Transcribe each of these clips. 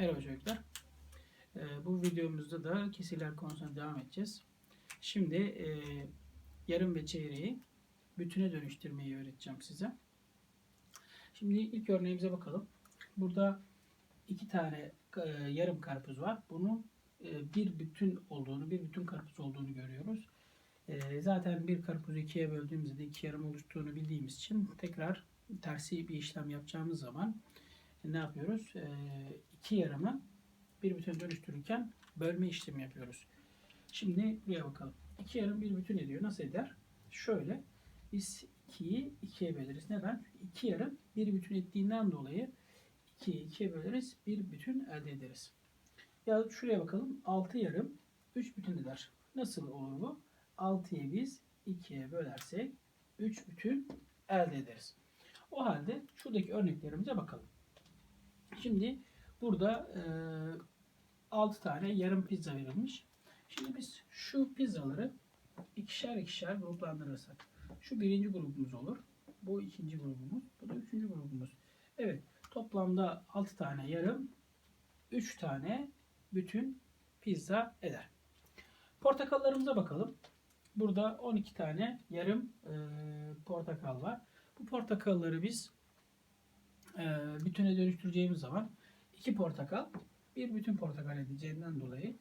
Merhaba çocuklar. Ee, bu videomuzda da kesirler konusuna devam edeceğiz. Şimdi e, yarım ve çeyreği bütüne dönüştürmeyi öğreteceğim size. Şimdi ilk örneğimize bakalım. Burada iki tane e, yarım karpuz var. Bunun e, bir bütün olduğunu, bir bütün karpuz olduğunu görüyoruz. Zaten bir karpuzu ikiye böldüğümüzde iki yarım oluştuğunu bildiğimiz için tekrar tersi bir işlem yapacağımız zaman ne yapıyoruz? E, iki yarımı bir bütün dönüştürürken bölme işlemi yapıyoruz. Şimdi buraya bakalım. İki yarım bir bütün ediyor. Nasıl eder? Şöyle. Biz 2'yi 2'ye böleriz. Neden? İki yarım bir bütün ettiğinden dolayı 2'yi 2'ye böleriz. Bir bütün elde ederiz. Ya şuraya bakalım. 6 yarım 3 bütün eder. Nasıl olur bu? 6'yı biz 2'ye bölersek 3 bütün elde ederiz. O halde şuradaki örneklerimize bakalım. Şimdi burada e, 6 tane yarım pizza verilmiş. Şimdi biz şu pizzaları ikişer ikişer gruplandırırsak. Şu birinci grubumuz olur. Bu ikinci grubumuz. Bu da üçüncü grubumuz. Evet. Toplamda 6 tane yarım 3 tane bütün pizza eder. Portakallarımıza bakalım. Burada 12 tane yarım e, portakal var. Bu portakalları biz bütüne dönüştüreceğimiz zaman iki portakal bir bütün portakal edeceğinden dolayı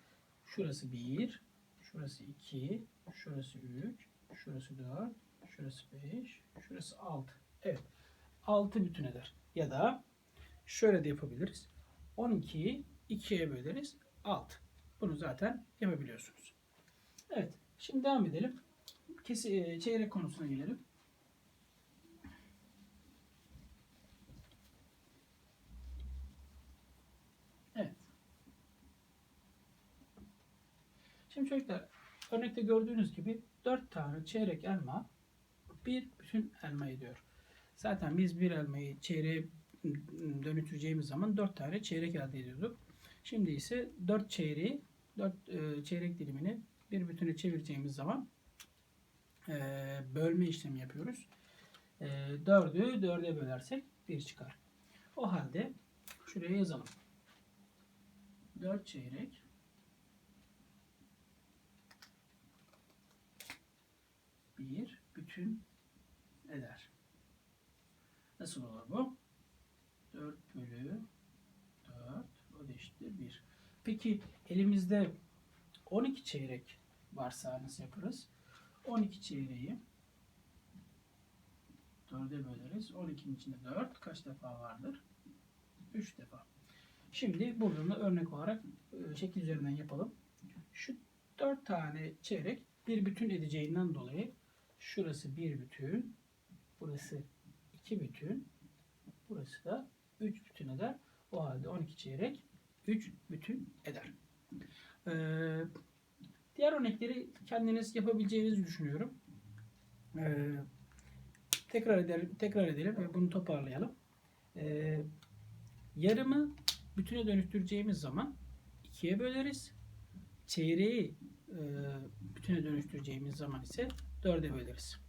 şurası 1, şurası 2, şurası 3, şurası 4, şurası 5, şurası 6. Evet. 6 bütün eder. Ya da şöyle de yapabiliriz. 12'yi 2'ye böleriz. 6. Bunu zaten yapabiliyorsunuz. Evet. Şimdi devam edelim. Kesi, çeyrek konusuna gelelim. Evet. Şimdi çocuklar örnekte gördüğünüz gibi 4 tane çeyrek elma bir bütün elma ediyor. Zaten biz bir elmayı çeyreğe dönüştüreceğimiz zaman 4 tane çeyrek elde ediyorduk. Şimdi ise 4 çeyreği 4 çeyrek dilimini bir bütüne çevireceğimiz zaman e, bölme işlemi yapıyoruz. E, 4'ü 4'e bölersek 1 çıkar. O halde şuraya yazalım. 4 çeyrek bütün eder. Nasıl olur bu? 4 bölü 4 o da eşittir 1. Peki elimizde 12 çeyrek varsa nasıl yaparız? 12 çeyreği 4'e böleriz. 12'nin içinde 4 kaç defa vardır? 3 defa. Şimdi da örnek olarak e, şekil üzerinden yapalım. Şu 4 tane çeyrek bir bütün edeceğinden dolayı şurası bir bütün, burası iki bütün, burası da 3 bütün eder. O halde 12 çeyrek 3 bütün eder. Ee, diğer örnekleri kendiniz yapabileceğinizi düşünüyorum. Ee, tekrar edelim, tekrar edelim ve bunu toparlayalım. Ee, yarımı bütüne dönüştüreceğimiz zaman ikiye böleriz. Çeyreği e, bütüne dönüştüreceğimiz zaman ise dörde böleriz.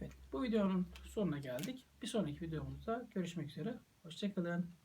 Evet, bu videonun sonuna geldik. Bir sonraki videomuzda görüşmek üzere. Hoşçakalın.